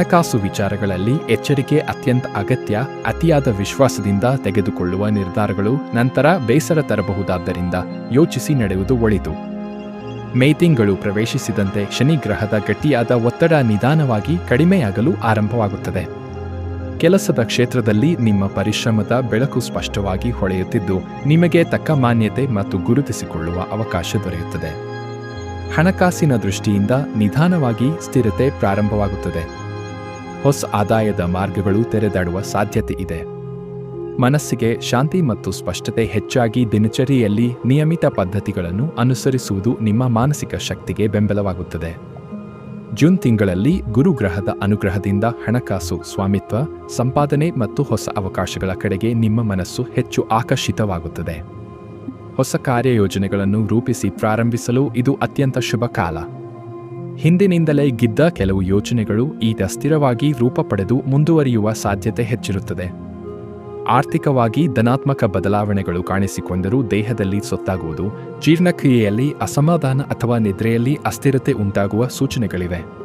ಹಣಕಾಸು ವಿಚಾರಗಳಲ್ಲಿ ಎಚ್ಚರಿಕೆ ಅತ್ಯಂತ ಅಗತ್ಯ, ಅತಿಯಾದ ವಿಶ್ವಾಸದಿಂದ ತೆಗೆದುಕೊಳ್ಳುವ ನಿರ್ಧಾರಗಳು ನಂತರ ಬೇಸರ ತರಬಹುದಾದ್ದರಿಂದ ಯೋಚಿಸಿ ನಡೆಯುವುದು ಒಳಿತು. ಮೇ ತಿಂಗಳು ಪ್ರವೇಶಿಸಿದಂತೆ ಶನಿ ಗ್ರಹದ ಗಟ್ಟಿಯಾದ ಒತ್ತಡ ನಿಧಾನವಾಗಿ ಕಡಿಮೆಯಾಗಲು ಆರಂಭವಾಗುತ್ತದೆ. ಕೆಲಸದ ಕ್ಷೇತ್ರದಲ್ಲಿ ನಿಮ್ಮ ಪರಿಶ್ರಮದ ಬೆಳಕು ಸ್ಪಷ್ಟವಾಗಿ ಹೊಳೆಯುತ್ತಿದ್ದು, ನಿಮಗೆ ತಕ್ಕ ಮಾನ್ಯತೆ ಮತ್ತು ಗುರುತಿಸಿಕೊಳ್ಳುವ ಅವಕಾಶ ದೊರೆಯುತ್ತದೆ. ಹಣಕಾಸಿನ ದೃಷ್ಟಿಯಿಂದ ನಿಧಾನವಾಗಿ ಸ್ಥಿರತೆ ಪ್ರಾರಂಭವಾಗುತ್ತದೆ. ಹೊಸ ಆದಾಯದ ಮಾರ್ಗಗಳು ತೆರೆದಾಡುವ ಸಾಧ್ಯತೆ ಇದೆ. ಮನಸ್ಸಿಗೆ ಶಾಂತಿ ಮತ್ತು ಸ್ಪಷ್ಟತೆ ಹೆಚ್ಚಾಗಿ ದಿನಚರಿಯಲ್ಲಿ ನಿಯಮಿತ ಪದ್ಧತಿಗಳನ್ನು ಅನುಸರಿಸುವುದು ನಿಮ್ಮ ಮಾನಸಿಕ ಶಕ್ತಿಗೆ ಬೆಂಬಲವಾಗುತ್ತದೆ. ಜೂನ್ ತಿಂಗಳಲ್ಲಿ ಗುರುಗ್ರಹದ ಅನುಗ್ರಹದಿಂದ ಹಣಕಾಸು, ಸ್ವಾಮಿತ್ವ, ಸಂಪಾದನೆ ಮತ್ತು ಹೊಸ ಅವಕಾಶಗಳ ಕಡೆಗೆ ನಿಮ್ಮ ಮನಸ್ಸು ಹೆಚ್ಚು ಆಕರ್ಷಿತವಾಗುತ್ತದೆ. ಹೊಸ ಕಾರ್ಯಯೋಜನೆಗಳನ್ನು ರೂಪಿಸಿ ಪ್ರಾರಂಭಿಸಲು ಇದು ಅತ್ಯಂತ ಶುಭ ಕಾಲ ಹಿಂದಿನಿಂದಲೇ ಗಿದ್ದ ಕೆಲವು ಯೋಜನೆಗಳು ಈಗ ಸ್ಥಿರವಾಗಿ ರೂಪ ಪಡೆದು ಮುಂದುವರಿಯುವ ಸಾಧ್ಯತೆ ಹೆಚ್ಚಿರುತ್ತದೆ. ಆರ್ಥಿಕವಾಗಿ ಧನಾತ್ಮಕ ಬದಲಾವಣೆಗಳು ಕಾಣಿಸಿಕೊಂಡರೂ ದೇಹದಲ್ಲಿ ಸೊತ್ತಾಗುವುದು, ಜೀರ್ಣಕ್ರಿಯೆಯಲ್ಲಿ ಅಸಮಾಧಾನ ಅಥವಾ ನಿದ್ರೆಯಲ್ಲಿ ಅಸ್ಥಿರತೆ ಉಂಟಾಗುವ ಸೂಚನೆಗಳಿವೆ.